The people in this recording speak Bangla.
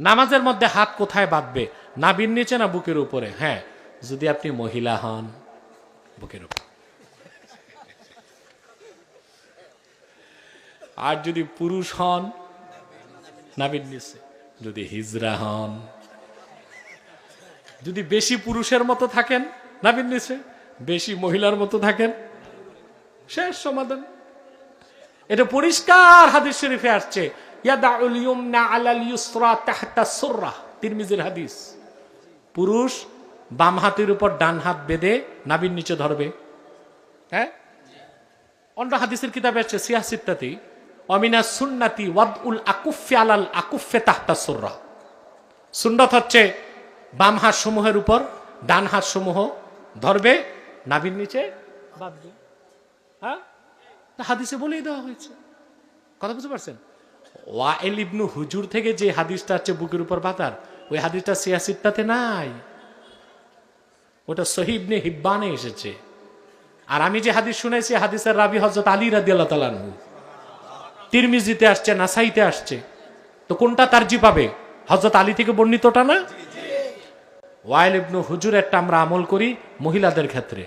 নামাজের মধ্যে হাত কোথায় বাঁধবে? নাবির নিচে না বুকের উপরে? হ্যাঁ যদি আপনি মহিলা হন, বুকের উপর। আর যদি পুরুষ হন নাবির নিচে। যদি হিজরা হন, যদি বেশি পুরুষের মতো থাকেন নাবির নিচে। বেশি মহিলার মতো থাকেন, শেষ সমাধান। এটা পরিষ্কার হাদিস শরীফে আসছে। আলাল হাদিস। পুরুষ বাম হাতের উপর ডান হাত বেঁধে নাবির নিচে ধরবে। হ্যাঁ? অন্য হাদিসের কিতাবে আছে সিয়া সিয়াসিত্তাতি অমিনা সুন্নাতি ওয়াদউল আকুফে আলাল আকুফে তাহতা সুররা। সুন্নত হচ্ছে বাম হাত সমূহের উপর ডান হাত সমূহ ধরবে, নাবির নিচে বাঁধবে। হ্যাঁ? হাদিসে বলেই দেওয়া হয়েছে। কথা বুঝতে পারছেন? ওয়াইল ইবনু হুজুর থেকে যে হাদিসটা আছে বুকের উপর বাতার ওই হাদিসটা সিয়াসিত্তাতে নাই। ওটা সহিবনে হিব্বানে এসেছে। আর আমি যে হাদিস শুনেছি হাদিসের রাবি হজরত আলী রাদি আল্লাহ তালানহু তিরমিজিতে আসছে নাসাইতে আসছে। তো কোনটা তারজি পাবে? হজরত আলী থেকে বর্ণিতটা না? ওয়াইল ইবনু হুজুর একটা আমরা আমল করি মহিলাদের ক্ষেত্রে।